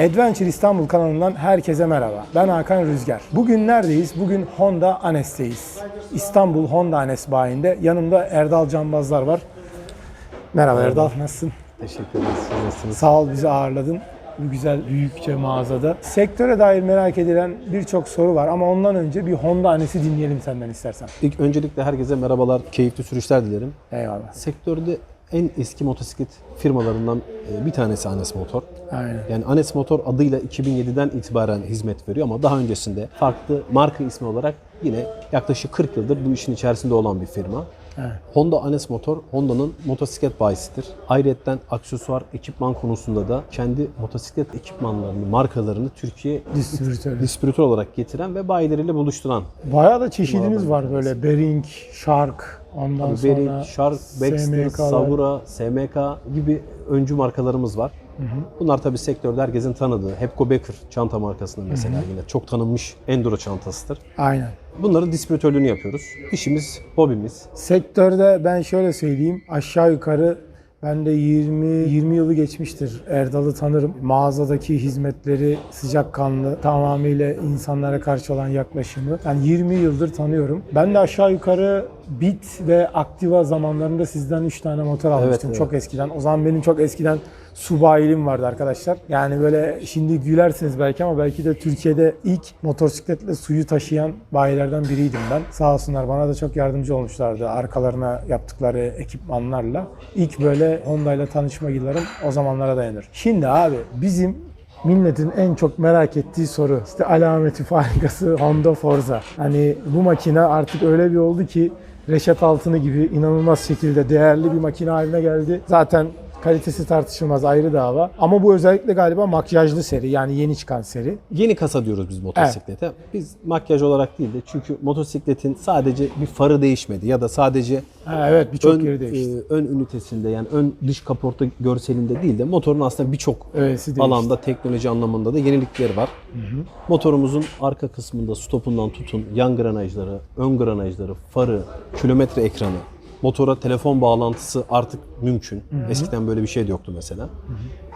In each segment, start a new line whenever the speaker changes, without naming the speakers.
Adventure İstanbul kanalından herkese merhaba. Ben Hakan Rüzgar. Bugün neredeyiz? Bugün Honda Anes'teyiz. İstanbul Honda Anes bayinde. Yanımda Erdal Canbazlar var. Merhaba Erdal, nasılsın?
Teşekkür ederiz. Siz nasılsınız?
Sağ ol bizi ağırladın. Bu güzel büyükçe mağazada. Sektöre dair merak edilen birçok soru var ama ondan önce bir Honda Anes'i dinleyelim senden istersen.
İlk öncelikle herkese merhabalar, keyifli sürüşler dilerim.
Eyvallah.
Sektörde en eski motosiklet firmalarından e, bir tanesi Anes Motor.
Aynen.
Yani Anes Motor adıyla 2007'den itibaren hizmet veriyor ama daha öncesinde farklı marka ismi olarak yine yaklaşık 40 yıldır bu işin içerisinde olan bir firma.
Evet.
Honda Anes Motor, Honda'nın motosiklet bayisidir. Ayrıca aksesuar, ekipman konusunda da kendi motosiklet ekipmanlarını, markalarını Türkiye distribütör olarak getiren ve bayileriyle buluşturan
Bayağı da çeşidiniz var böyle Bering, Shark, ondan sonra
Bering, Shark, Baxter. Savura, SMK gibi öncü markalarımız var. Bunlar tabii sektörde herkesin tanıdığı. Hepco Becker çanta markasının mesela yine çok tanınmış enduro çantasıdır.
Aynen.
Bunların distribütörlüğünü yapıyoruz. İşimiz, hobimiz.
Sektörde ben şöyle söyleyeyim aşağı yukarı ben de 20 20 yılı geçmiştir. Erdal'ı tanırım. Mağazadaki hizmetleri sıcakkanlı, tamamıyla insanlara karşı olan yaklaşımı. Ben 20 yıldır tanıyorum. Ben de aşağı yukarı Bit ve Aktiva zamanlarında sizden 3 tane motor almıştım
evet.
çok eskiden. O zaman benim çok eskiden subayilim vardı arkadaşlar. Yani böyle şimdi gülersiniz belki ama belki de Türkiye'de ilk motosikletle suyu taşıyan bayilerden biriydim ben. Sağ olsunlar bana da çok yardımcı olmuşlardı arkalarına yaptıkları ekipmanlarla. İlk böyle Honda ile tanışma yıllarım o zamanlara dayanır. Şimdi abi bizim Milletin en çok merak ettiği soru işte alameti farikası Honda Forza. Hani bu makine artık öyle bir oldu ki Reşat Altını gibi inanılmaz şekilde değerli bir makine haline geldi. Zaten kalitesi tartışılmaz ayrı dava. Ama bu özellikle galiba makyajlı seri yani yeni çıkan seri.
Yeni kasa diyoruz biz motosiklete. Biz makyaj olarak değil de çünkü motosikletin sadece bir farı değişmedi ya da sadece
Ha, evet birçok yeri değişti.
e, ön ünitesinde yani ön dış kaporta görselinde değil de motorun aslında birçok alanda teknoloji anlamında da yenilikleri var. Motorumuzun arka kısmında stopundan tutun yan granajları, ön granajları, farı, kilometre ekranı, motora telefon bağlantısı artık mümkün. Eskiden böyle bir şey de yoktu mesela.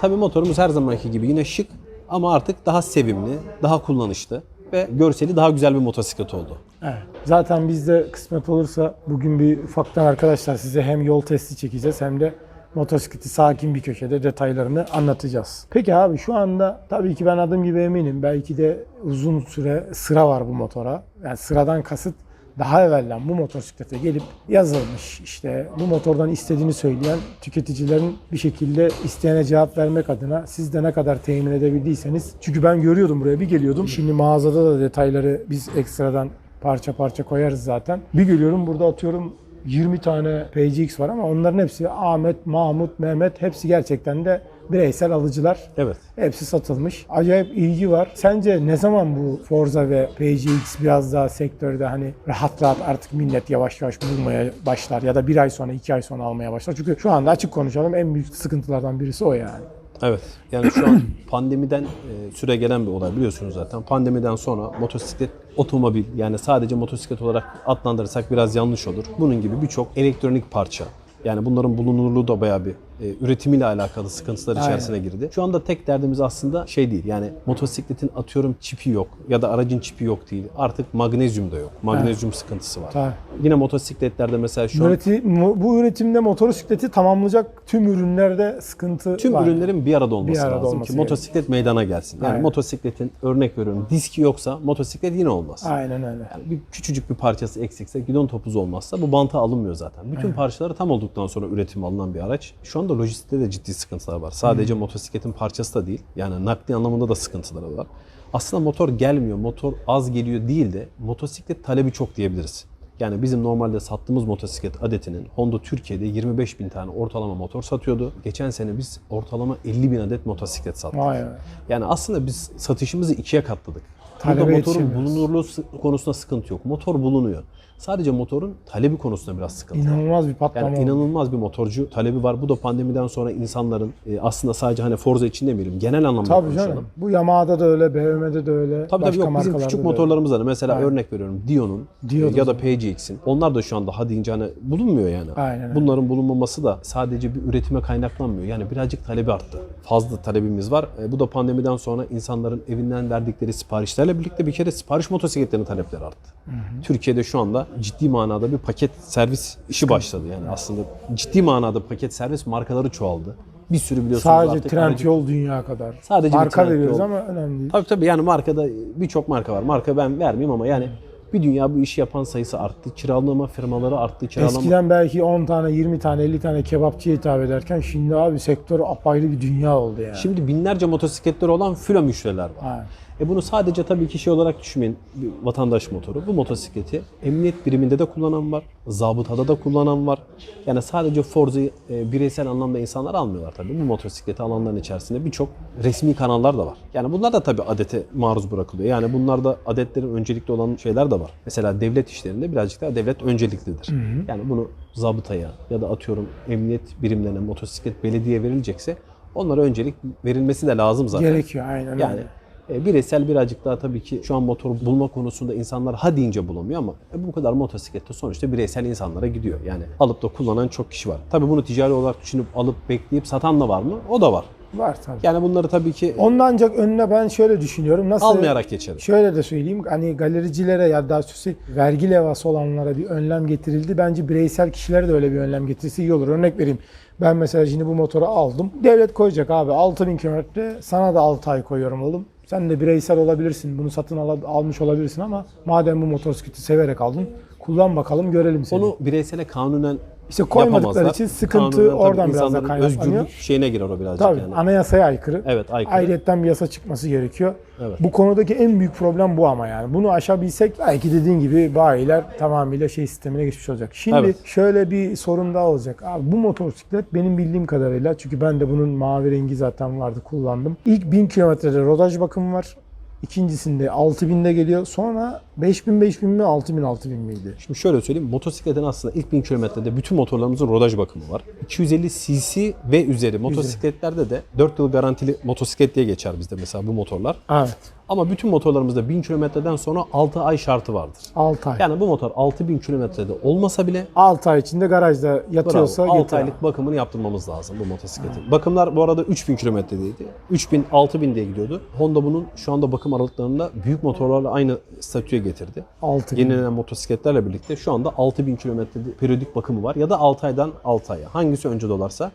Tabii motorumuz her zamanki gibi yine şık ama artık daha sevimli, daha kullanışlı ve görseli daha güzel bir motosiklet oldu.
Evet. Zaten biz de kısmet olursa bugün bir ufaktan arkadaşlar size hem yol testi çekeceğiz hem de motosikleti sakin bir köşede detaylarını anlatacağız. Peki abi şu anda tabii ki ben adım gibi eminim. Belki de uzun süre sıra var bu motora. Yani sıradan kasıt daha evvelden bu motosiklete gelip yazılmış işte bu motordan istediğini söyleyen tüketicilerin bir şekilde isteyene cevap vermek adına siz de ne kadar temin edebildiyseniz çünkü ben görüyordum buraya bir geliyordum şimdi mağazada da detayları biz ekstradan parça parça koyarız zaten. Bir geliyorum burada atıyorum 20 tane PCX var ama onların hepsi Ahmet, Mahmut, Mehmet hepsi gerçekten de bireysel alıcılar.
Evet.
Hepsi satılmış. Acayip ilgi var. Sence ne zaman bu Forza ve PCX biraz daha sektörde hani rahat rahat artık millet yavaş yavaş bulmaya başlar ya da bir ay sonra iki ay sonra almaya başlar? Çünkü şu anda açık konuşalım en büyük sıkıntılardan birisi o yani.
Evet. Yani şu an pandemiden e, süre gelen bir olay biliyorsunuz zaten. Pandemiden sonra motosiklet, otomobil yani sadece motosiklet olarak adlandırırsak biraz yanlış olur. Bunun gibi birçok elektronik parça. Yani bunların bulunurluğu da bayağı bir e, üretimiyle alakalı sıkıntılar içerisine girdi. Şu anda tek derdimiz aslında şey değil. Yani motosikletin atıyorum çipi yok ya da aracın çipi yok değil. Artık magnezyum da yok. Magnezyum sıkıntısı var.
Tabii.
Yine motosikletlerde mesela şu an
Üreti, mu- bu üretimde motosikleti tamamlayacak tüm ürünlerde sıkıntı
Tüm
var.
ürünlerin bir arada olması
Bir arada
lazım
olması
ki motosiklet meydana gelsin. Yani
Aynen.
motosikletin örnek veriyorum diski yoksa motosiklet yine olmaz.
Aynen öyle.
Yani bir küçücük bir parçası eksikse, gidon topuzu olmazsa bu banta alınmıyor zaten. Bütün parçaları tam olduktan sonra üretim alınan bir araç. Şu anda lojistikte de ciddi sıkıntılar var. Sadece motosikletin parçası da değil. Yani nakli anlamında da sıkıntıları var. Aslında motor gelmiyor, motor az geliyor değil de motosiklet talebi çok diyebiliriz. Yani bizim normalde sattığımız motosiklet adetinin Honda Türkiye'de 25 bin tane ortalama motor satıyordu. Geçen sene biz ortalama 50 bin adet motosiklet sattık.
Vay be.
Yani aslında biz satışımızı ikiye katladık.
Talebe
Burada motorun
yetişemiyoruz.
bulunurluğu konusunda sıkıntı yok. Motor bulunuyor. Sadece motorun talebi konusunda biraz sıkıntı. var.
İnanılmaz bir patlama
Yani
oldu.
inanılmaz bir motorcu talebi var. Bu da pandemiden sonra insanların e, aslında sadece hani Forza için demeyelim genel anlamda
Tabii
konuşalım.
canım. Bu Yamaha'da da öyle, BMW'de de öyle.
Tabii tabii
başka
yok bizim
markalarda
küçük
da
motorlarımız var. Mesela
Aynen.
örnek veriyorum Dion'un
Dio
e,
da
ya da. PGX'in. Onlar da şu anda ha deyince hani bulunmuyor yani.
Aynen öyle.
Bunların bulunmaması da sadece bir üretime kaynaklanmıyor. Yani birazcık talebi arttı. Fazla talebimiz var. E, bu da pandemiden sonra insanların evinden verdikleri siparişlerle birlikte bir kere sipariş motosikletlerinin talepleri arttı. Türkiye'de şu anda ciddi manada bir paket servis işi başladı. Yani aslında ciddi manada paket servis markaları çoğaldı. Bir sürü biliyorsunuz
Sadece
artık
trend
aracı-
yol dünya kadar.
Sadece
Marka veriyoruz ama önemli değil.
Tabii tabii yani markada birçok marka var. Marka ben vermeyeyim ama yani bir dünya bu işi yapan sayısı arttı. Kiralama firmaları arttı. Kiralama...
Eskiden belki 10 tane, 20 tane, 50 tane kebapçıya hitap ederken şimdi abi sektör apayrı bir dünya oldu yani.
Şimdi binlerce motosikletleri olan filo müşteriler var.
Aynen.
E bunu sadece tabii ki şey olarak düşünmeyin. Bir vatandaş motoru. Bu motosikleti emniyet biriminde de kullanan var. Zabıtada da kullanan var. Yani sadece Forza'yı e, bireysel anlamda insanlar almıyorlar tabii. Bu motosikleti alanların içerisinde birçok resmi kanallar da var. Yani bunlar da tabii adete maruz bırakılıyor. Yani bunlarda adetlerin öncelikli olan şeyler de var. Mesela devlet işlerinde birazcık daha devlet önceliklidir. Yani bunu zabıtaya ya da atıyorum emniyet birimlerine motosiklet belediye verilecekse onlara öncelik verilmesi de lazım zaten.
Gerekiyor aynen
Yani
öyle.
E, bireysel birazcık daha tabii ki şu an motor bulma konusunda insanlar ha deyince bulamıyor ama e, bu kadar motosiklette sonuçta bireysel insanlara gidiyor. Yani alıp da kullanan çok kişi var. Tabii bunu ticari olarak düşünüp alıp bekleyip satan da var mı? O da var.
Var tabii.
Yani bunları tabii ki
Onun ancak önüne ben şöyle düşünüyorum. Nasıl
almayarak geçelim.
Şöyle de söyleyeyim hani galericilere ya da doğrusu vergi levhası olanlara bir önlem getirildi. Bence bireysel kişilere de öyle bir önlem getirirse iyi olur. Örnek vereyim. Ben mesela şimdi bu motoru aldım. Devlet koyacak abi 6000 kilometre sana da 6 ay koyuyorum oğlum. Sen de bireysel olabilirsin. Bunu satın al- almış olabilirsin ama madem bu motosikleti severek aldın kullan bakalım görelim seni.
Onu bireysele kanunen
İşte koymadıkları
yapamazlar.
için sıkıntı
Kanunen tabii
oradan biraz da kaynaklanıyor.
Özgürlük şeyine girer o birazcık
Tabii
yani.
anayasaya aykırı.
Evet aykırı.
Ayrıyetten bir yasa çıkması gerekiyor.
Evet.
Bu konudaki en büyük problem bu ama yani. Bunu aşabilsek belki dediğin gibi bayiler tamamıyla şey sistemine geçmiş olacak. Şimdi
Evet.
şöyle bir sorun daha olacak. Abi bu motosiklet benim bildiğim kadarıyla çünkü ben de bunun mavi rengi zaten vardı kullandım. İlk 1000 kilometrede rodaj bakımı var. İkincisinde 6000'de geliyor. Sonra 5000 5000 mi 6000 6000 miydi?
Şimdi şöyle söyleyeyim. Motosikletin aslında ilk 1000 kilometrede bütün motorlarımızın rodaj bakımı var. 250 cc ve üzeri motosikletlerde de 4 yıl garantili motosiklet diye geçer bizde mesela bu motorlar.
Evet.
Ama bütün motorlarımızda 1000 kilometreden sonra 6 ay şartı vardır.
6 ay.
Yani bu motor 6000 kilometrede olmasa bile
6 ay içinde garajda yatıyorsa
bravo, 6
getir.
aylık bakımını yaptırmamız lazım bu motosikletin. Bakımlar bu arada 3000 kilometredeydi. 3000 6000 diye gidiyordu. Honda bunun şu anda bakım aralıklarında büyük motorlarla aynı statüye getirdi.
6000.
Yenilenen motosikletlerle birlikte şu anda 6000 kilometrede periyodik bakımı var ya da 6 aydan 6 aya. Hangisi önce dolarsa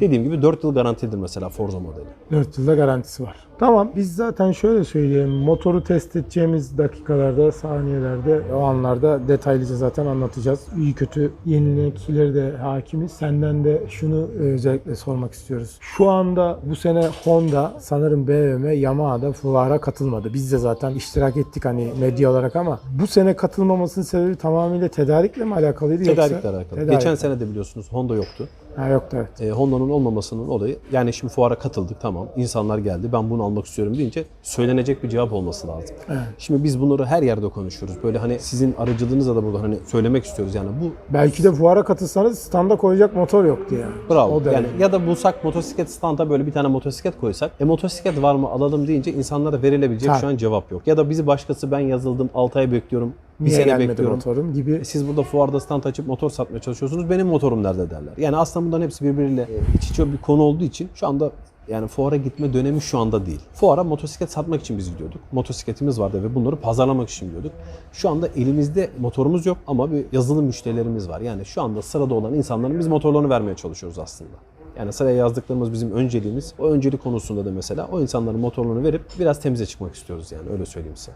dediğim gibi 4 yıl garantidir mesela Forza modeli.
4 yılda garantisi var. Tamam biz zaten şöyle söyleyelim. Motoru test edeceğimiz dakikalarda, saniyelerde, o anlarda detaylıca zaten anlatacağız. İyi kötü yenilikleri de hakimiz. Senden de şunu özellikle sormak istiyoruz. Şu anda bu sene Honda sanırım BMW, Yamaha'da fuara katılmadı. Biz de zaten iştirak ettik hani medya olarak ama bu sene katılmamasının sebebi tamamıyla tedarikle mi alakalıydı yoksa?
Tedarikle alakalı.
Tedarik.
Geçen sene de biliyorsunuz Honda yoktu.
Ha, yoktu evet.
E, Honda'nın olmamasının olayı yani şimdi fuara katıldık tamam insanlar geldi ben bunu almak istiyorum deyince söylenecek bir cevap olması lazım.
Evet.
Şimdi biz bunları her yerde konuşuyoruz. Böyle hani sizin aracılığınızla da burada hani söylemek istiyoruz yani bu
Belki de fuara katılsanız standa koyacak motor yoktu yani.
bravo.
O
yani ya da bulsak motosiklet standa böyle bir tane motosiklet koysak e motosiklet var mı alalım deyince insanlara verilebilecek
Tabii.
şu an cevap yok. Ya da bizi başkası ben yazıldım 6 ay bekliyorum bir
Niye
sene
gelmedi
bekliyorum.
motorum gibi.
Siz burada fuarda stand açıp motor satmaya çalışıyorsunuz. Benim motorum nerede derler. Yani aslında bunların hepsi birbiriyle iç içe bir konu olduğu için şu anda yani fuara gitme dönemi şu anda değil. Fuara motosiklet satmak için biz gidiyorduk. Motosikletimiz vardı ve bunları pazarlamak için gidiyorduk. Şu anda elimizde motorumuz yok ama bir yazılı müşterilerimiz var. Yani şu anda sırada olan insanların biz motorlarını vermeye çalışıyoruz aslında. Yani sıraya yazdıklarımız bizim önceliğimiz. O öncelik konusunda da mesela o insanların motorlarını verip biraz temize çıkmak istiyoruz yani öyle söyleyeyim size.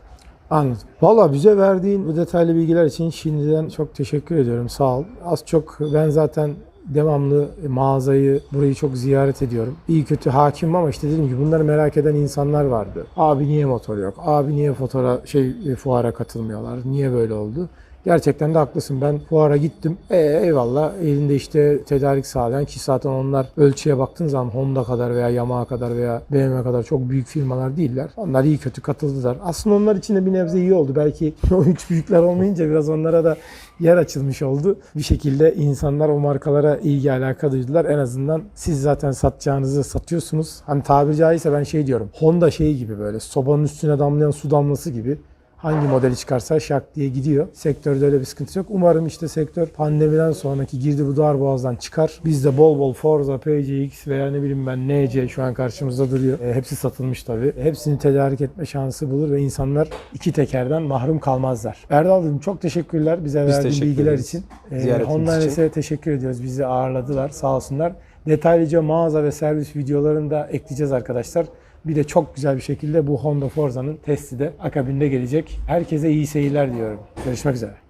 Anladım. Valla bize verdiğin bu detaylı bilgiler için şimdiden çok teşekkür ediyorum. Sağ ol. Az çok ben zaten devamlı mağazayı, burayı çok ziyaret ediyorum. İyi kötü hakim ama işte dedim ki bunları merak eden insanlar vardı. Abi niye motor yok? Abi niye fotoğraf şey e, fuara katılmıyorlar? Niye böyle oldu? Gerçekten de haklısın. Ben fuara gittim. E, eyvallah elinde işte tedarik sağlayan ki zaten onlar ölçüye baktığın zaman Honda kadar veya Yamaha kadar veya BMW kadar çok büyük firmalar değiller. Onlar iyi kötü katıldılar. Aslında onlar için de bir nebze iyi oldu. Belki o üç büyükler olmayınca biraz onlara da yer açılmış oldu. Bir şekilde insanlar o markalara ilgi alaka duydular. En azından siz zaten satacağınızı satıyorsunuz. Hani tabiri caizse ben şey diyorum. Honda şey gibi böyle sobanın üstüne damlayan su damlası gibi. Hangi modeli çıkarsa şak diye gidiyor. Sektörde öyle bir sıkıntı yok. Umarım işte sektör pandemiden sonraki girdi bu dar boğazdan çıkar. Biz de bol bol Forza, PCX veya ne bileyim ben NC şu an karşımızda duruyor. E, hepsi satılmış tabii. Hepsini tedarik etme şansı bulur ve insanlar iki tekerden mahrum kalmazlar. Erdal'cığım çok teşekkürler bize verdiğin
teşekkür
bilgiler
ederiz.
için. E, Honda. NS'e teşekkür ediyoruz. Bizi ağırladılar sağ olsunlar. Detaylıca mağaza ve servis videolarını da ekleyeceğiz arkadaşlar. Bir de çok güzel bir şekilde bu Honda Forza'nın testi de akabinde gelecek. Herkese iyi seyirler diyorum. Görüşmek üzere.